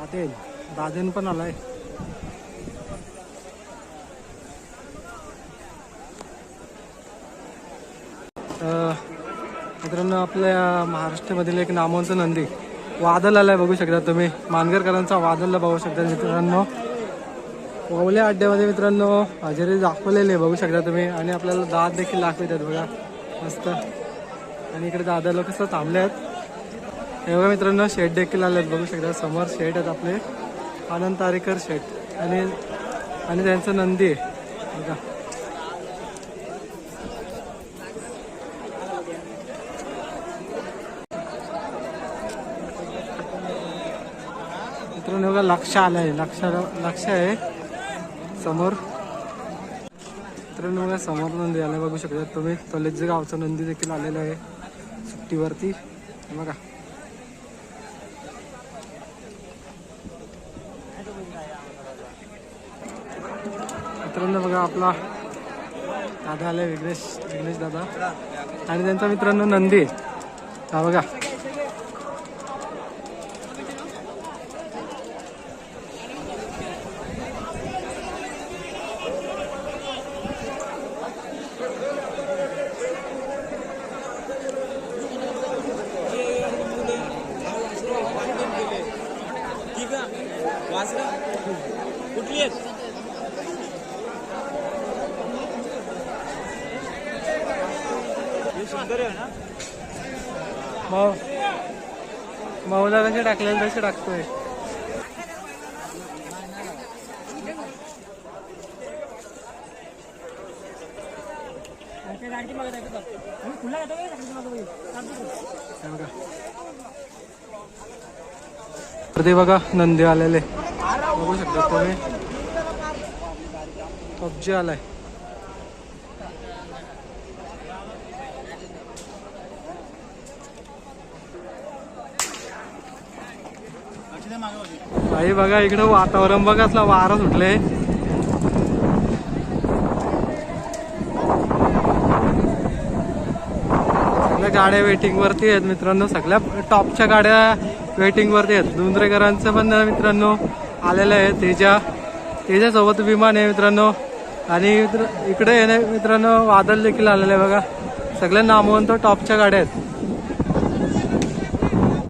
दादेन दादेन पण आलाय. मित्रांनो आपल्या महाराष्ट्रामधील एक नामवंत नंदी वादल आलाय बघू शकता तुम्ही. मानगरकरांचा वादलला बघू शकता मित्रांनो. ओवल्या अड्ड्यामध्ये मित्रांनो हजेरी दाखवलेले बघू शकता तुम्ही. आणि आपल्याला दात देखील दाखवतात बघा. मस्त. आणि इकडे दादा लोक कसं थांबले आहेत बघा मित्रांनो शेट देखील आले आहेत बघू शकता समोर शेट आहेत आपले. आनंद तारेकर शेट. आणि आणि त्यांचं नंदी आहे. बघा. मित्रांनो बघा लक्ष आलंय. लक्ष लक्ष आहे. समोर. मित्रांनो बघा समोर नंदी आलाय. बघू शकता तुम्ही. तलेज गावचा नंदी देखील आलेला आहे. सुट्टीवरती. बघा. मित्रांनो बघा आपला दादा आलाय विघ्नेश विघ्नेश दादा. आणि त्यांचा मित्रांनो नंदी. हा बघा. कुठली आहेत? सुंदर आहे ना? कसे टाकले तसे टाकतोय. ते बघा नंदी आलेले. बघू शकता तुम्ही. पबजी आलाय. आई बघा इकडं वातावरण बघा असला वारा सुटले सगळ्या गाड्या वेटिंग वरती आहेत मित्रांनो. सगळ्या टॉपच्या गाड्या वेटिंग वरती आहेत. धुंद्रेकरांचं पण मित्रांनो. आलेलं आहे तेजा तेजासोबत विमान आहे मित्रांनो. आणि मित्र- इकडे आहे ना मित्रांनो वादळ देखील आलेलं आहे बघा. सगळ्या नामवंत टॉपच्या गाड्या आहेत.